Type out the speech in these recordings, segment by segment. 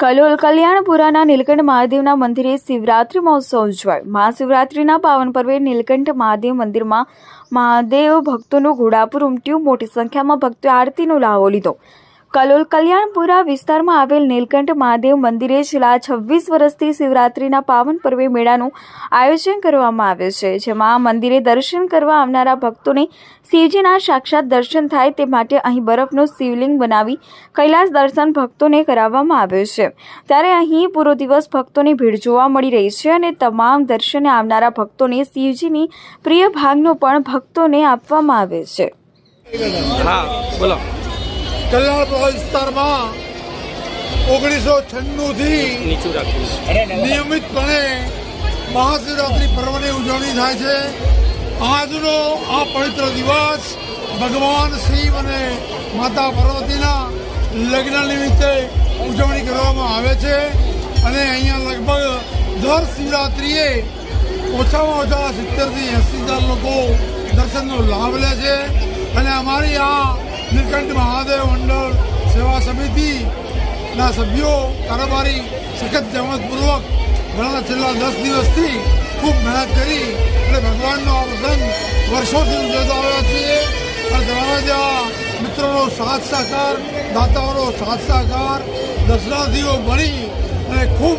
કલોલ કલ્યાણપુરાના નીલકંઠ મહાદેવના મંદિરે શિવરાત્રિ મહોત્સવ ઉજવાય. મહાશિવરાત્રિના પાવન પર્વે નીલકંઠ મહાદેવ મંદિરમાં મહાદેવ ભક્તોનું ઘોડાપુર ઉમટ્યું. મોટી સંખ્યામાં ભક્તોએ આરતીનો લાવો લીધો. કલોલ કલ્યાણપુરા વિસ્તારમાં આવેલ નીલકંઠ મહાદેવ મંદિરે છેલ્લા છવ્વીસ વર્ષથી શિવરાત્રિના પાવન પર્વે મેળાનું આયોજન કરવામાં આવે છે, જેમાં મંદિરે દર્શન કરવા આવનારા ભક્તોને શિવજીના સાક્ષાત દર્શન થાય તે માટે અહીં બરફનું શિવલિંગ બનાવી કૈલાસ દર્શન ભક્તોને કરાવવામાં આવે છે. ત્યારે અહીં પૂરો દિવસ ભક્તોની ભીડ જોવા મળી રહી છે અને તમામ દર્શને આવનારા ભક્તોને શિવજીની પ્રિય ભાગનો પણ ભક્તોને આપવામાં આવે છે. હા, બોલો. કલ્યાણપુરા વિસ્તારમાં ઓગણીસો છન્નુંથી નિયમિતપણે મહાશિવરાત્રિ પર્વની ઉજવણી થાય છે. આજનો આ પવિત્ર દિવસ ભગવાન શિવ અને માતા પાર્વતીના લગ્ન નિમિત્તે ઉજવણી કરવામાં આવે છે. અને અહીંયા લગભગ દર શિવરાત્રિએ ઓછામાં ઓછા સિત્તેરથી એંસી હજાર લોકો દર્શનનો લાભ લે છે. અને અમારી આ નીલકંઠ મહાદેવ મંડળ સેવા સમિતિના સભ્યો, કારોબારી સખત જમતપૂર્વક ઘણા છેલ્લા દસ દિવસથી ખૂબ મહેનત કરી અને ભગવાનનો આ પ્રસંગ વર્ષોથી ઉજવતા આવ્યા છીએ. અને તમારા જેવા મિત્રોનો સાથ સહકાર, દાતાઓનો સાથ સહકાર દર્શનાર્થીઓ મળી અને ખૂબ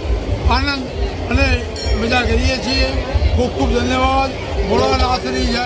આનંદ અને મજા કરીએ છીએ. ખૂબ ખૂબ ધન્યવાદ. ભોળાનાથની જય.